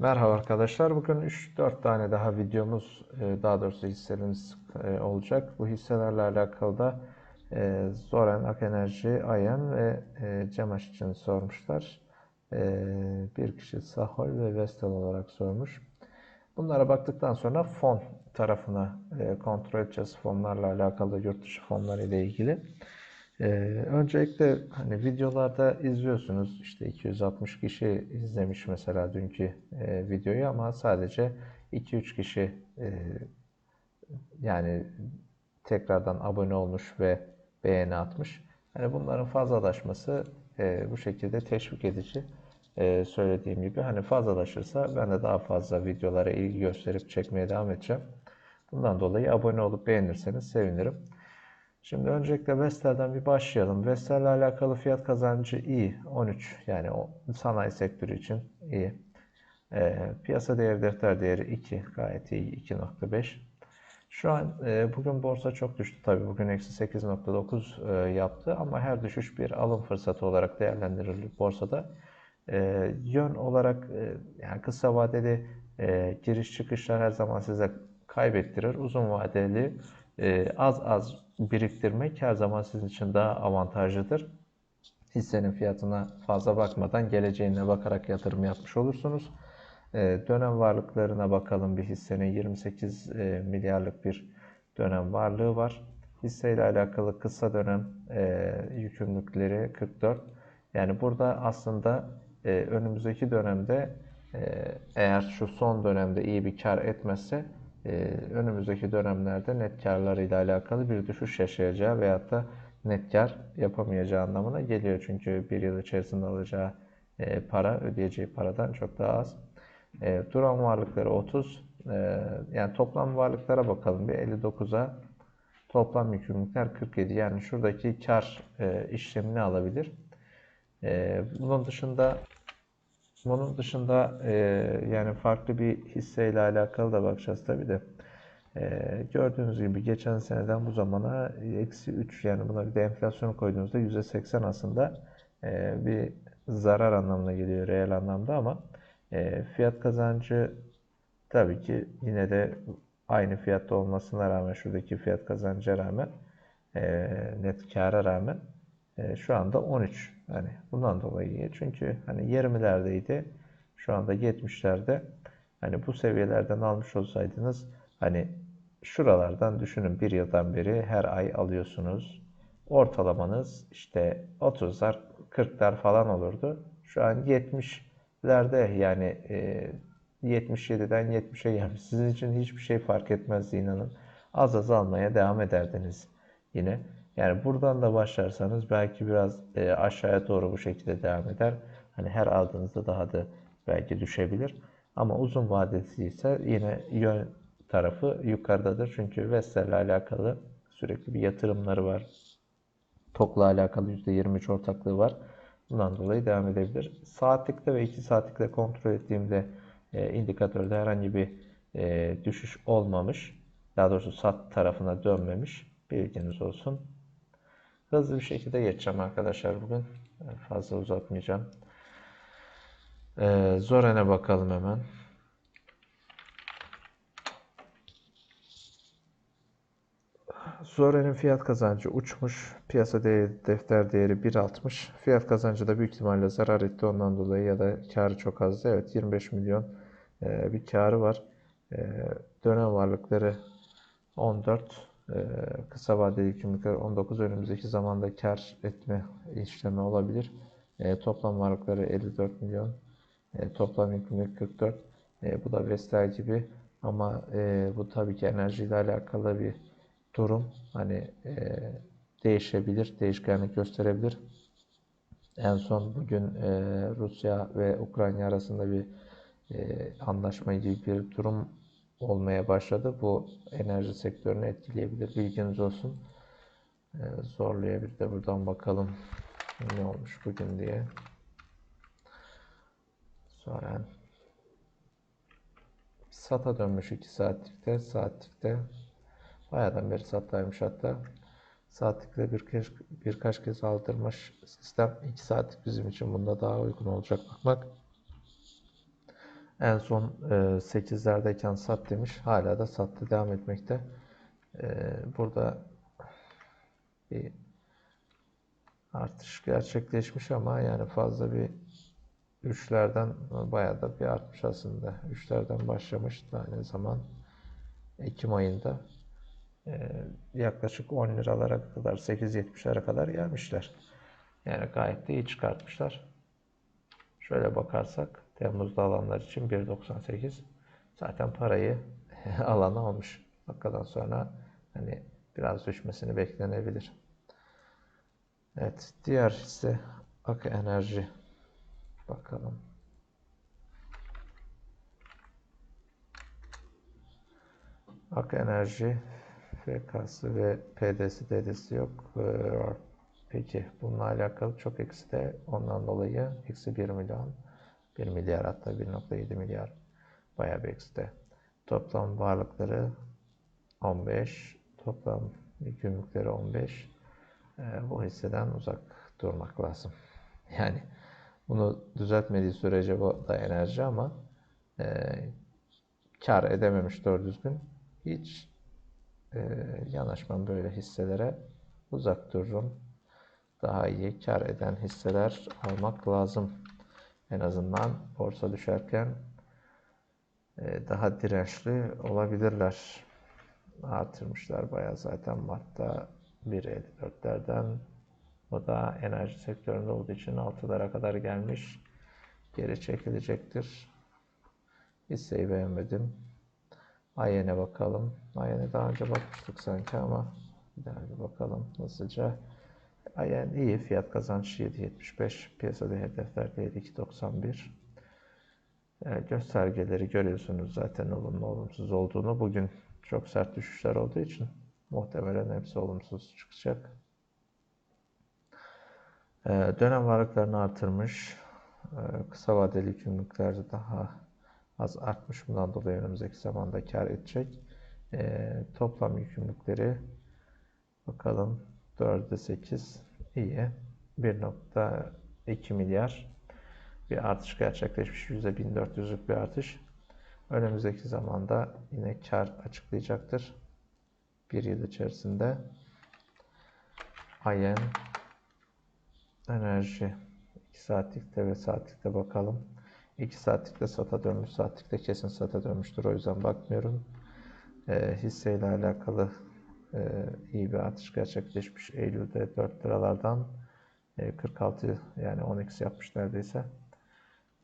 Merhaba arkadaşlar. Bugün 3-4 tane daha videomuz, e, daha doğrusu hisselerimiz e, olacak. Bu hisselerle alakalı da e, Zoren, Ak Enerji, Ayen ve Cemaş için sormuşlar. Bir kişi Sahol ve Vestel olarak sormuş. Bunlara baktıktan sonra fon tarafına kontrol edeceğiz. Fonlarla alakalı, yurt dışı fonları ile ilgili. Ee, öncelikle hani videolarda izliyorsunuz işte 260 kişi izlemiş mesela dünkü e, videoyu ama sadece 2-3 kişi e, yani tekrardan abone olmuş ve beğeni atmış. Yani bunların fazlalaşması e, bu şekilde teşvik edici. E, söylediğim gibi hani fazlalaşırsa ben de daha fazla videolara ilgi gösterip çekmeye devam edeceğim. Bundan dolayı abone olup beğenirseniz sevinirim. Şimdi öncelikle Vestel'den bir başlayalım. Vestel'le alakalı fiyat kazancı iyi. 13 yani o sanayi sektörü için iyi. E, piyasa değeri defter değeri 2 gayet iyi 2.5. Şu an e, bugün borsa çok düştü tabii bugün eksi 8.9 e, yaptı ama her düşüş bir alım fırsatı olarak değerlendirilir borsada. E, yön olarak e, yani kısa vadeli e, giriş çıkışlar her zaman size kaybettirir. Uzun vadeli e, az az biriktirmek her zaman sizin için daha avantajlıdır. Hissenin fiyatına fazla bakmadan geleceğine bakarak yatırım yapmış olursunuz. E, dönem varlıklarına bakalım bir hissenin 28 e, milyarlık bir dönem varlığı var. Hisseyle alakalı kısa dönem e, yükümlülükleri 44. Yani burada aslında e, önümüzdeki dönemde e, eğer şu son dönemde iyi bir kar etmezse önümüzdeki dönemlerde net karlarıyla alakalı bir düşüş yaşayacağı veyahut da net kar yapamayacağı anlamına geliyor. Çünkü bir yıl içerisinde alacağı e, para ödeyeceği paradan çok daha az. E, duran varlıkları 30. E, yani toplam varlıklara bakalım bir 59'a toplam yükümlülükler 47. Yani şuradaki kar işlemini alabilir. Bunun dışında bunun dışında e, yani farklı bir hisseyle alakalı da bakacağız tabi de. E, gördüğünüz gibi geçen seneden bu zamana eksi 3 yani buna bir de enflasyon koyduğunuzda %80 aslında e, bir zarar anlamına geliyor reel anlamda ama e, fiyat kazancı tabii ki yine de aynı fiyatta olmasına rağmen şuradaki fiyat kazancı rağmen e, net kâra rağmen e, şu anda 13 Hani bundan dolayı. Çünkü hani 20'lerdeydi. Şu anda 70'lerde. Hani bu seviyelerden almış olsaydınız hani şuralardan düşünün bir yıldan beri her ay alıyorsunuz. Ortalamanız işte 30'lar 40'lar falan olurdu. Şu an 70'lerde yani e, 77'den 70'e gelmiş. Sizin için hiçbir şey fark etmezdi inanın. Az az almaya devam ederdiniz yine. Yani buradan da başlarsanız belki biraz e, aşağıya doğru bu şekilde devam eder. Hani her aldığınızda daha da belki düşebilir. Ama uzun vadesi ise yine yön tarafı yukarıdadır. Çünkü Vestel ile alakalı sürekli bir yatırımları var. TOK'la alakalı %23 ortaklığı var. Bundan dolayı devam edebilir. Saatlikte ve 2 saatlikte kontrol ettiğimde e, indikatörde herhangi bir e, düşüş olmamış. Daha doğrusu sat tarafına dönmemiş. Bilginiz olsun. Hızlı bir şekilde geçeceğim arkadaşlar bugün. Fazla uzatmayacağım. Ee, Zoren'e bakalım hemen. Zoren'in fiyat kazancı uçmuş. Piyasa değeri, defter değeri 1.60. Fiyat kazancı da büyük ihtimalle zarar etti ondan dolayı ya da karı çok azdı. Evet 25 milyon e, bir karı var. E, dönem varlıkları 14. Ee, kısa vadeli yükümlülükler 19 önümüzdeki zamanda kar etme işlemi olabilir. E, toplam varlıkları 54 milyon. E, toplam yükümlülük 44. E, bu da Vestel gibi ama e, bu tabii ki enerjiyle alakalı bir durum. Hani e, değişebilir, değişkenlik gösterebilir. En son bugün e, Rusya ve Ukrayna arasında bir e, anlaşma gibi bir durum olmaya başladı. Bu enerji sektörünü etkileyebilir. Bilginiz olsun. Ee, zorlayabilir de buradan bakalım ne olmuş bugün diye. Sonra SATA dönmüş 2 saatlikte. Saatlikte bayağıdan beri SAT'taymış hatta. Saatlikte birkaç, birkaç kez aldırmış sistem. 2 saatlik bizim için bunda daha uygun olacak bakmak. En son e, 8'lerdeyken sat demiş. Hala da sattı devam etmekte. E, burada bir artış gerçekleşmiş ama yani fazla bir üçlerden bayağı da bir artmış aslında. Üçlerden başlamış da ne zaman? Ekim ayında e, yaklaşık 10 liralara kadar 8.70'lere kadar gelmişler. Yani gayet de iyi çıkartmışlar. Şöyle bakarsak Temmuz'da alanlar için 1.98 zaten parayı alan almış. Dakikadan sonra hani biraz düşmesini beklenebilir. Evet, diğer hisse Akı Enerji. Bakalım. Akı Enerji FK'sı ve PD'si DD'si yok. Ee, Peki bununla alakalı çok eksi de ondan dolayı eksi 1 milyon 1 milyar hatta 1.7 milyar bayağı bir eksi de. Toplam varlıkları 15 toplam gümrükleri 15 ee, bu hisseden uzak durmak lazım. Yani bunu düzeltmediği sürece bu da enerji ama e, kar edememiş doğru düzgün. Hiç e, yanaşmam böyle hisselere uzak dururum. Daha iyi kar eden hisseler almak lazım. En azından borsa düşerken e, daha dirençli olabilirler. Artırmışlar bayağı zaten Mart'ta 1.54'lerden o da enerji sektöründe olduğu için 6'lara kadar gelmiş. Geri çekilecektir. Hisseyi beğenmedim. Ayen'e bakalım. Ayen'e daha önce bakmıştık sanki ama bir daha bir bakalım hızlıca. Ayen iyi. Fiyat kazanç 7.75. Piyasada hedefler değeri 2.91. Yani göstergeleri görüyorsunuz zaten olumlu olumsuz olduğunu. Bugün çok sert düşüşler olduğu için muhtemelen hepsi olumsuz çıkacak. Ee, dönem varlıklarını artırmış. Ee, kısa vadeli yükümlülükler daha az artmış. Bundan dolayı önümüzdeki zamanda kar edecek. Ee, toplam yükümlülükleri bakalım 4'e 8 iyi. 1.2 milyar bir artış gerçekleşmiş. %1400'lük bir artış. Önümüzdeki zamanda yine kar açıklayacaktır. Bir yıl içerisinde. Ayen enerji 2 saatlikte ve saatlikte bakalım. 2 saatlikte sata dönmüş, saatlikte kesin sata dönmüştür. O yüzden bakmıyorum. E, hisseyle alakalı iyi bir artış gerçekleşmiş. Eylül'de 4 liralardan e, 46 yani 10x yapmış neredeyse.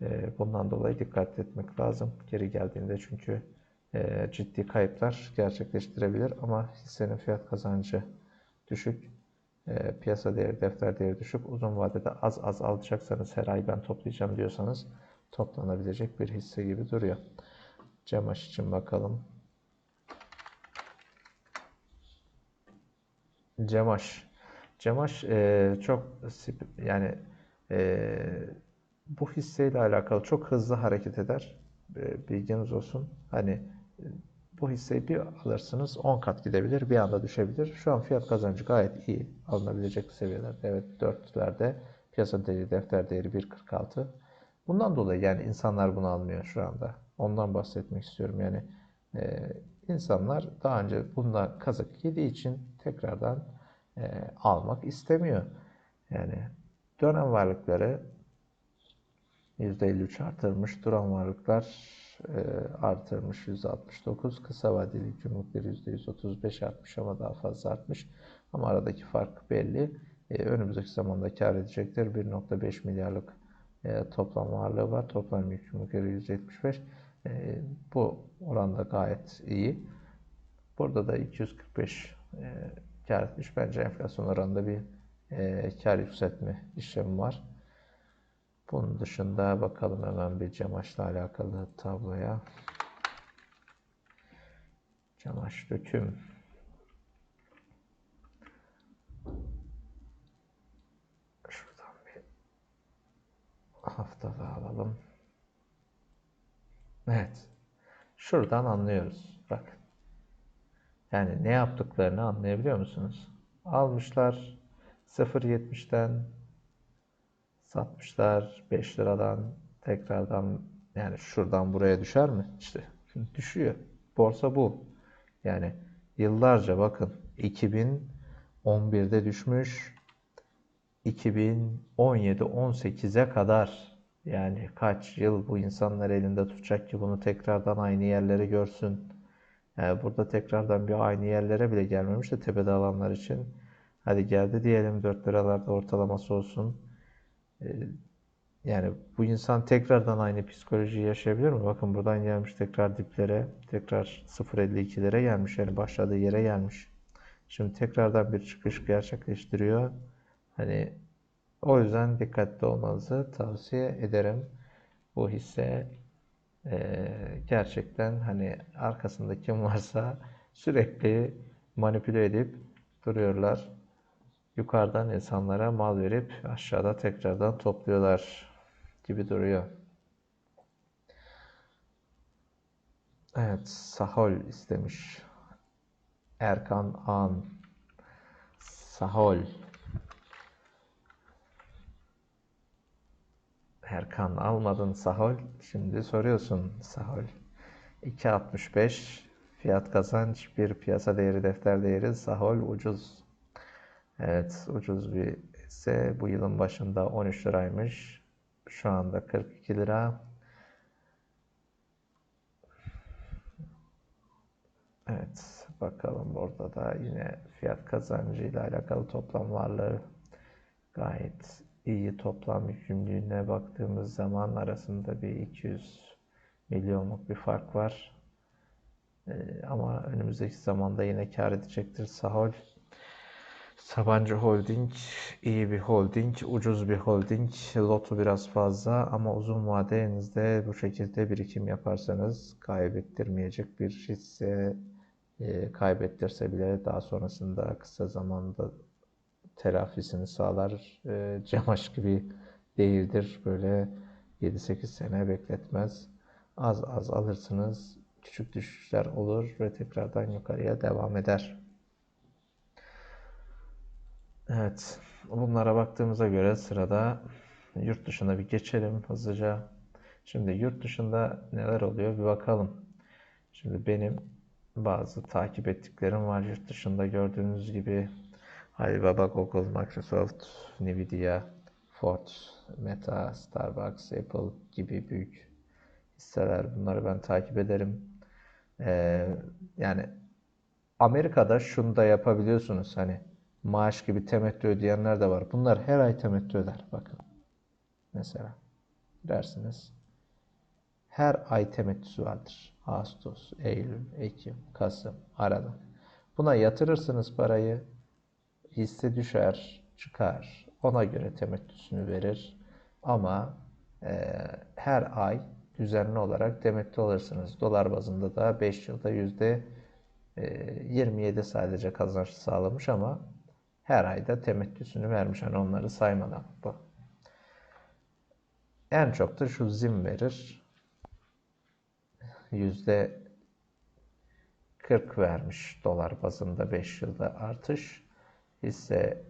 E, bundan dolayı dikkat etmek lazım. Geri geldiğinde çünkü e, ciddi kayıplar gerçekleştirebilir ama hissenin fiyat kazancı düşük. E, piyasa değeri, defter değeri düşük. Uzun vadede az az alacaksanız her ay ben toplayacağım diyorsanız toplanabilecek bir hisse gibi duruyor. Cemaş için bakalım. Cemaş. Cemaş e, çok yani e, bu hisseyle alakalı çok hızlı hareket eder. E, bilginiz olsun. Hani bu hisseyi bir alırsınız 10 kat gidebilir, bir anda düşebilir. Şu an fiyat kazancı gayet iyi. Alınabilecek seviyelerde. Evet 4'lerde piyasa değeri, defter değeri 1.46. Bundan dolayı yani insanlar bunu almıyor şu anda. Ondan bahsetmek istiyorum. Yani e, insanlar daha önce bunda kazık yediği için tekrardan e, almak istemiyor. Yani dönem varlıkları %53 artırmış, duran varlıklar e, artırmış %69, kısa vadeli yükümlülükleri %135 artmış ama daha fazla artmış. Ama aradaki fark belli. E, önümüzdeki zamanda kar edecektir. 1.5 milyarlık e, toplam varlığı var. Toplam yükümlülükleri 175. E, bu oranda gayet iyi. Burada da 245 e, kar etmiş. Bence enflasyon oranında bir e, kar yükseltme işlemi var. Bunun dışında bakalım hemen bir Cemaş'la alakalı tabloya. Cemaş döküm. Şuradan bir haftalığı alalım. Evet. Şuradan anlıyoruz. Bak. Yani ne yaptıklarını anlayabiliyor musunuz? Almışlar 0.70'den satmışlar 5 liradan tekrardan Yani şuradan buraya düşer mi? İşte düşüyor. Borsa bu. Yani yıllarca bakın 2011'de düşmüş. 2017-18'e kadar yani kaç yıl bu insanlar elinde tutacak ki bunu tekrardan aynı yerlere görsün. Yani burada tekrardan bir aynı yerlere bile gelmemiş de tepede alanlar için. Hadi geldi diyelim 4 liralarda ortalaması olsun. Ee, yani bu insan tekrardan aynı psikolojiyi yaşayabilir mi? Bakın buradan gelmiş tekrar diplere, tekrar 0.52'lere gelmiş. Yani başladığı yere gelmiş. Şimdi tekrardan bir çıkış gerçekleştiriyor. Hani o yüzden dikkatli olmanızı tavsiye ederim. Bu hisse eee, gerçekten hani arkasında kim varsa sürekli manipüle edip duruyorlar. Yukarıdan insanlara mal verip aşağıda tekrardan topluyorlar gibi duruyor. Evet, Sahol istemiş. Erkan An. Sahol. Erkan almadın Sahol. Şimdi soruyorsun Sahol. 2.65 fiyat kazanç bir piyasa değeri defter değeri Sahol ucuz. Evet ucuz bir ise bu yılın başında 13 liraymış. Şu anda 42 lira. Evet bakalım burada da yine fiyat kazancı ile alakalı toplam varlığı gayet iyi toplam yükümlülüğüne baktığımız zaman arasında bir 200 milyonluk bir fark var. Ee, ama önümüzdeki zamanda yine kar edecektir Sahol. Sabancı Holding iyi bir holding, ucuz bir holding, lotu biraz fazla ama uzun vade bu şekilde birikim yaparsanız kaybettirmeyecek bir hisse e, kaybettirse bile daha sonrasında kısa zamanda telafisini sağlar. E, Cemaş gibi değildir. Böyle 7-8 sene bekletmez. Az az alırsınız. Küçük düşüşler olur ve tekrardan yukarıya devam eder. Evet. Bunlara baktığımıza göre sırada yurt dışına bir geçelim hızlıca. Şimdi yurt dışında neler oluyor bir bakalım. Şimdi benim bazı takip ettiklerim var yurt dışında gördüğünüz gibi Alibaba, Google, Microsoft, Nvidia, Ford, Meta, Starbucks, Apple gibi büyük hisseler. Bunları ben takip ederim. Ee, yani Amerika'da şunu da yapabiliyorsunuz. Hani maaş gibi temettü ödeyenler de var. Bunlar her ay temettü öder. Bakın. Mesela dersiniz. Her ay temettüsü vardır. Ağustos, Eylül, Ekim, Kasım, arada. Buna yatırırsınız parayı. Hisse düşer, çıkar. Ona göre temettüsünü verir. Ama e, her ay düzenli olarak temettü alırsınız. Dolar bazında da 5 yılda yüzde 27 sadece kazanç sağlamış ama her ayda temettüsünü vermiş. Hani onları saymadan bu. En çok da şu zim verir. Yüzde 40 vermiş dolar bazında 5 yılda artış. Hisse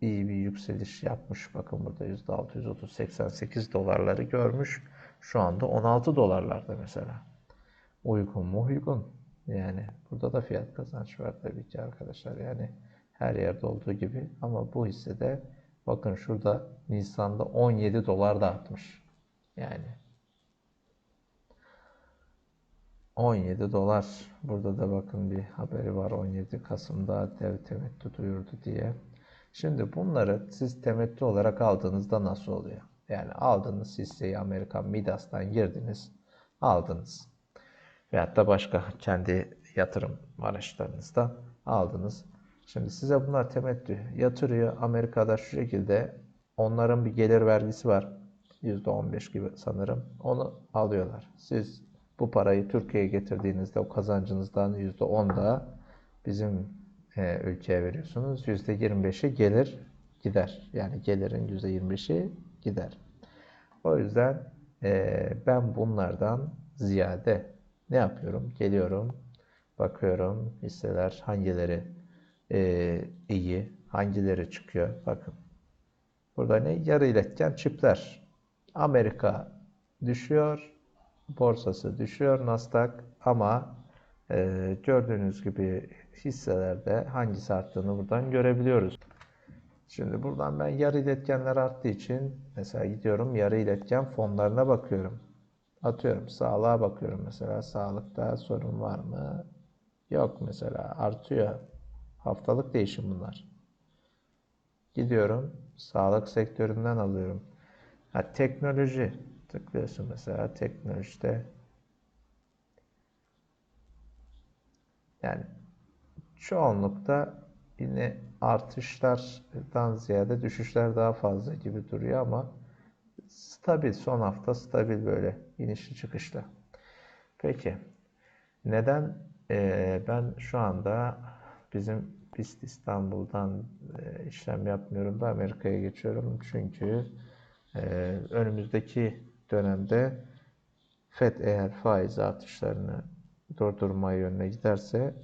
iyi bir yükseliş yapmış. Bakın burada yüzde 630 88 dolarları görmüş. Şu anda 16 dolarlarda mesela. Uygun mu uygun? Yani burada da fiyat kazanç var tabii ki arkadaşlar. Yani her yerde olduğu gibi ama bu hissede bakın şurada Nisan'da 17 dolar da artmış. Yani 17 dolar. Burada da bakın bir haberi var 17 Kasım'da dev temettü duyurdu diye. Şimdi bunları siz temettü olarak aldığınızda nasıl oluyor? Yani aldınız hisseyi Amerikan Midas'tan girdiniz, aldınız. Veyahut da başka kendi yatırım araçlarınızda aldınız. Şimdi size bunlar temettü yatırıyor. Amerika'da şu şekilde onların bir gelir vergisi var. %15 gibi sanırım. Onu alıyorlar. Siz bu parayı Türkiye'ye getirdiğinizde o kazancınızdan %10 da bizim e, ülkeye veriyorsunuz. %25'i gelir gider. Yani gelirin %25'i gider. O yüzden e, ben bunlardan ziyade ne yapıyorum? Geliyorum, bakıyorum hisseler hangileri e, iyi, hangileri çıkıyor. Bakın burada ne? Yarı iletken çipler. Amerika düşüyor. Borsası düşüyor Nasdaq ama e, gördüğünüz gibi hisselerde hangisi arttığını buradan görebiliyoruz. Şimdi buradan ben yarı iletkenler arttığı için mesela gidiyorum yarı iletken fonlarına bakıyorum. Atıyorum sağlığa bakıyorum mesela sağlıkta sorun var mı? Yok mesela artıyor. Haftalık değişim bunlar. Gidiyorum sağlık sektöründen alıyorum. Ha, teknoloji tıklıyorsun mesela teknolojide yani çoğunlukta yine artışlardan ziyade düşüşler daha fazla gibi duruyor ama stabil son hafta stabil böyle inişli çıkışlı. Peki neden eee, ben şu anda bizim BIST İstanbul'dan eee, işlem yapmıyorum da Amerika'ya geçiyorum. Çünkü eee, önümüzdeki dönemde FED eğer faiz artışlarını durdurma yönüne giderse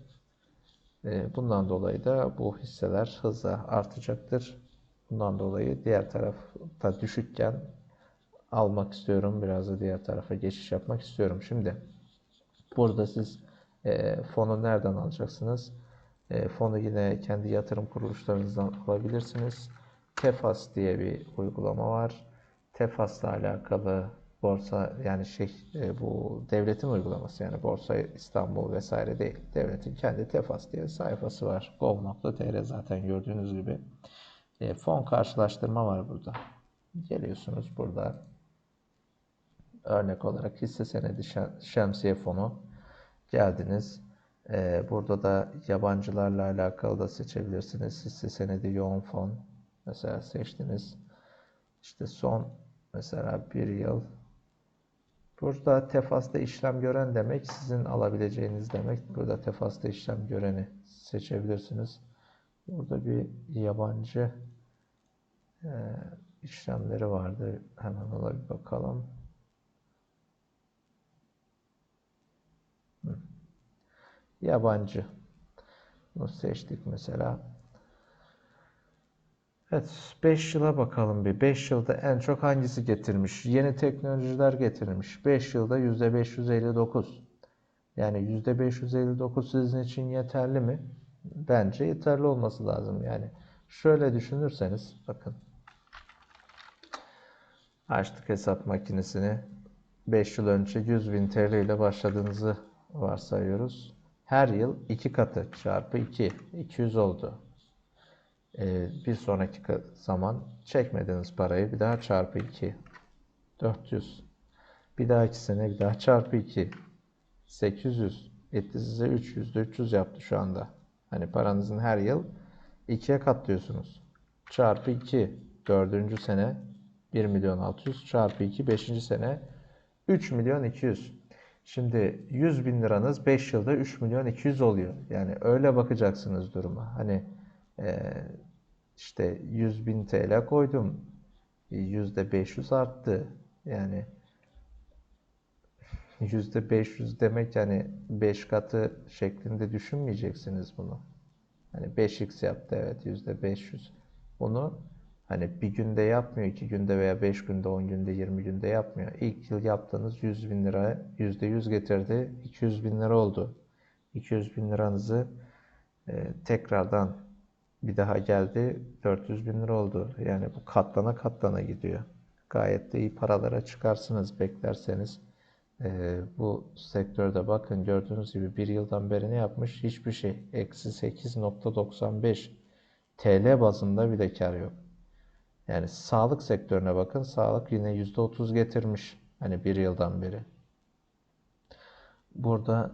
e, bundan dolayı da bu hisseler hızla artacaktır. Bundan dolayı diğer tarafta düşükken almak istiyorum. Biraz da diğer tarafa geçiş yapmak istiyorum. Şimdi burada siz e, fonu nereden alacaksınız? E, fonu yine kendi yatırım kuruluşlarınızdan alabilirsiniz. Tefas diye bir uygulama var. Tefas'la alakalı borsa yani şey e, bu devletin uygulaması yani Borsa İstanbul vesaire değil. Devletin kendi Tefas diye sayfası var. gov.tr zaten gördüğünüz gibi. E, fon karşılaştırma var burada. Geliyorsunuz burada örnek olarak hisse senedi şem- şemsiye fonu geldiniz. E, burada da yabancılarla alakalı da seçebilirsiniz. Hisse senedi yoğun fon mesela seçtiniz. İşte son mesela bir yıl Burada tefasta işlem gören demek sizin alabileceğiniz demek. Burada tefasta işlem göreni seçebilirsiniz. Burada bir yabancı e, işlemleri vardı. Hemen ona bir bakalım. Hı. Yabancı. Bunu seçtik mesela. Evet, 5 yıla bakalım bir. 5 yılda en çok hangisi getirmiş? Yeni teknolojiler getirmiş. 5 yılda %559. Yani %559 sizin için yeterli mi? Bence yeterli olması lazım. Yani şöyle düşünürseniz bakın. Açtık hesap makinesini. 5 yıl önce 100 bin TL ile başladığınızı varsayıyoruz. Her yıl 2 katı çarpı 2. 200 oldu. Ee, bir sonraki zaman çekmediğiniz parayı bir daha çarpı 2. 400. Bir dahaki sene bir daha çarpı 2. 800. Etti size 300. 300 yaptı şu anda. Hani paranızın her yıl 2'ye katlıyorsunuz. Çarpı 2. Dördüncü sene 1 milyon 600 çarpı 2. Beşinci sene 3 milyon 200. Şimdi 100 bin liranız 5 yılda 3 milyon 200 oluyor. Yani öyle bakacaksınız duruma. Hani işte 100 bin TL koydum. %500 arttı. Yani %500 demek yani 5 katı şeklinde düşünmeyeceksiniz bunu. Hani 5x yaptı evet %500. Bunu hani bir günde yapmıyor, iki günde veya 5 günde, 10 günde, 20 günde yapmıyor. İlk yıl yaptığınız 100 bin lira %100 getirdi. 200 bin lira oldu. 200 bin liranızı e, tekrardan bir daha geldi 400 bin lira oldu. Yani bu katlana katlana gidiyor. Gayet de iyi paralara çıkarsınız beklerseniz. Ee, bu sektörde bakın gördüğünüz gibi bir yıldan beri ne yapmış? Hiçbir şey. Eksi 8.95 TL bazında bir de kar yok. Yani sağlık sektörüne bakın. Sağlık yine %30 getirmiş. Hani bir yıldan beri. Burada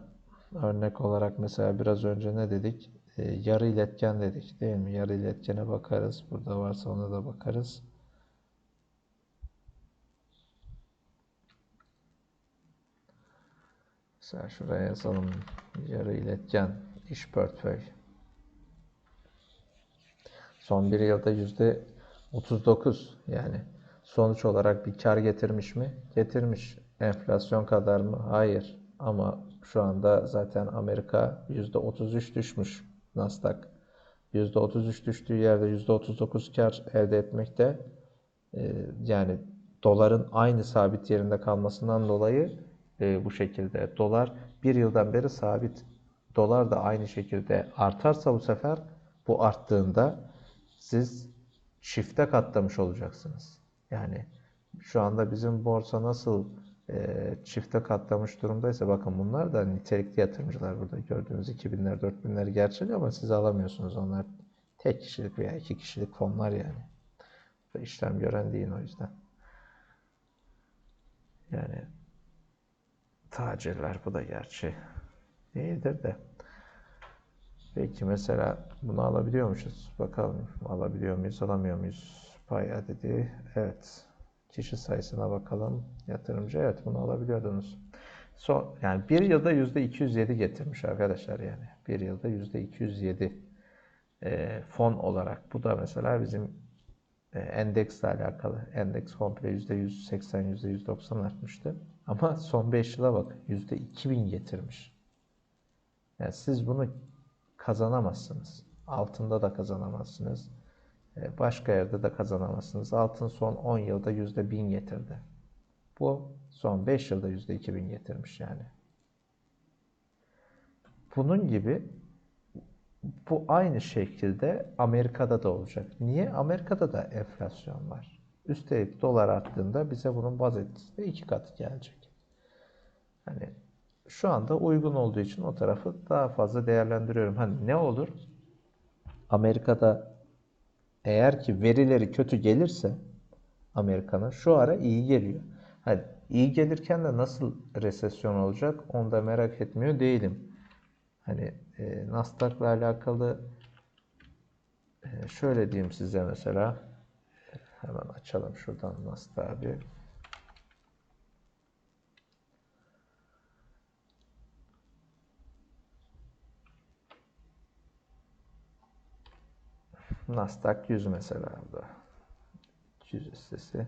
örnek olarak mesela biraz önce ne dedik? Ee, yarı iletken dedik değil mi? Yarı iletkene bakarız. Burada varsa ona da bakarız. Mesela şuraya yazalım. Yarı iletken iş portföy. Son bir yılda yüzde 39 yani sonuç olarak bir kar getirmiş mi? Getirmiş. Enflasyon kadar mı? Hayır. Ama şu anda zaten Amerika yüzde 33 düşmüş Nasdaq. Yüzde 33 düştüğü yerde yüzde 39 kar elde etmekte. Ee, yani doların aynı sabit yerinde kalmasından dolayı e, bu şekilde dolar bir yıldan beri sabit. Dolar da aynı şekilde artarsa bu sefer bu arttığında siz çifte katlamış olacaksınız. Yani şu anda bizim borsa nasıl e, çifte katlamış durumdaysa bakın bunlar da nitelikli yatırımcılar burada gördüğünüz 2000'ler 4000'ler gerçek ama siz alamıyorsunuz onlar tek kişilik veya iki kişilik fonlar yani. Ve işlem gören değil o yüzden. Yani tacirler bu da gerçi değildir de. Peki mesela bunu alabiliyormuşuz. Bakalım alabiliyor muyuz, alamıyor muyuz? Pay adedi. Evet. Kişi sayısına bakalım. Yatırımcı evet bunu alabiliyordunuz. Son, yani bir yılda yüzde 207 getirmiş arkadaşlar yani. Bir yılda yüzde 207 e, fon olarak. Bu da mesela bizim e, endeksle alakalı. Endeks komple yüzde 180, yüzde 190 artmıştı. Ama son 5 yıla bak yüzde 2000 getirmiş. Yani siz bunu kazanamazsınız. Altında da kazanamazsınız. E, başka yerde de kazanamazsınız. Altın son 10 yılda yüzde 1000 getirdi. Bu son 5 yılda yüzde 2000 getirmiş yani. Bunun gibi bu aynı şekilde Amerika'da da olacak. Niye? Amerika'da da enflasyon var. Üstelik dolar arttığında bize bunun baz etkisi de iki katı gelecek. Hani şu anda uygun olduğu için o tarafı daha fazla değerlendiriyorum. Hani ne olur? Amerika'da eğer ki verileri kötü gelirse Amerika'nın şu ara iyi geliyor. Hani iyi gelirken de nasıl resesyon olacak onu da merak etmiyor değilim. Hani e, Nasdaq'la alakalı e, şöyle diyeyim size mesela hemen açalım şuradan Nasdaq'ı bir. Nasdaq 100 mesela burada. 100 listesi.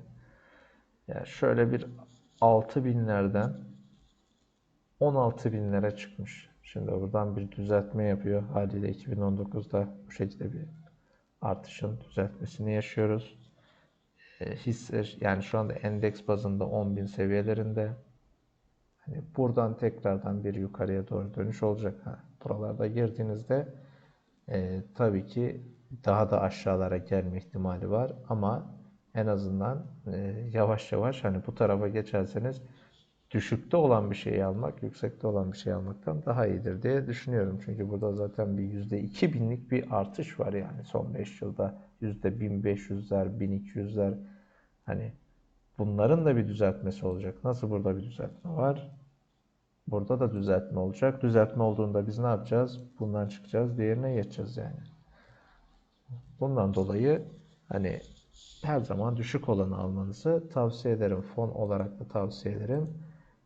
Yani şöyle bir 6000'lerden 16 binlere çıkmış. Şimdi buradan bir düzeltme yapıyor. Haliyle 2019'da bu şekilde bir artışın düzeltmesini yaşıyoruz. E, hisse yani şu anda endeks bazında 10.000 seviyelerinde. Hani buradan tekrardan bir yukarıya doğru dönüş olacak. Ha, buralarda girdiğinizde e, tabii ki daha da aşağılara gelme ihtimali var ama en azından e, yavaş yavaş hani bu tarafa geçerseniz düşükte olan bir şeyi almak yüksekte olan bir şey almaktan daha iyidir diye düşünüyorum. Çünkü burada zaten bir yüzde iki binlik bir artış var yani son 5 yılda yüzde 1500'ler 1200'ler hani bunların da bir düzeltmesi olacak. Nasıl burada bir düzeltme var? Burada da düzeltme olacak. Düzeltme olduğunda biz ne yapacağız? Bundan çıkacağız, diğerine geçeceğiz yani. Bundan dolayı hani her zaman düşük olanı almanızı tavsiye ederim. Fon olarak da tavsiye ederim.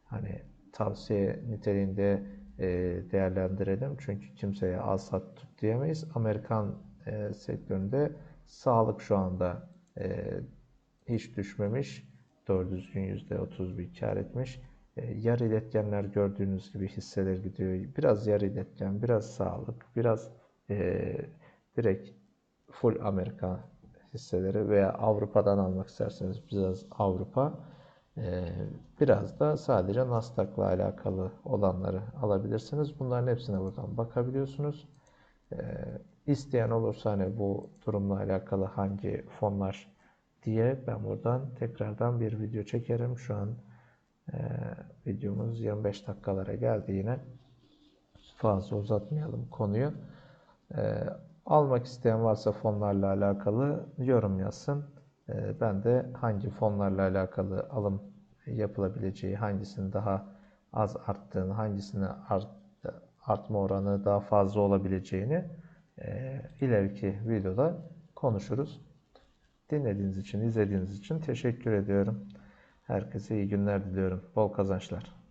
Hani tavsiye niteliğinde e, değerlendirelim. Çünkü kimseye al sat tut diyemeyiz. Amerikan e, sektöründe sağlık şu anda e, hiç düşmemiş. Doğru düzgün %30 bir kar etmiş. E, yarı iletkenler gördüğünüz gibi hisseler gidiyor. Biraz yarı iletken, biraz sağlık, biraz e, direkt full Amerika hisseleri veya Avrupa'dan almak isterseniz biraz Avrupa biraz da sadece Nasdaq'la alakalı olanları alabilirsiniz. Bunların hepsine buradan bakabiliyorsunuz. İsteyen olursa hani bu durumla alakalı hangi fonlar diye ben buradan tekrardan bir video çekerim. Şu an videomuz 25 dakikalara geldi yine. Fazla uzatmayalım konuyu. Almak isteyen varsa fonlarla alakalı yorum yazsın. Ee, ben de hangi fonlarla alakalı alım yapılabileceği, hangisinin daha az arttığını, hangisinin art, artma oranı daha fazla olabileceğini e, ileriki videoda konuşuruz. Dinlediğiniz için, izlediğiniz için teşekkür ediyorum. Herkese iyi günler diliyorum. Bol kazançlar.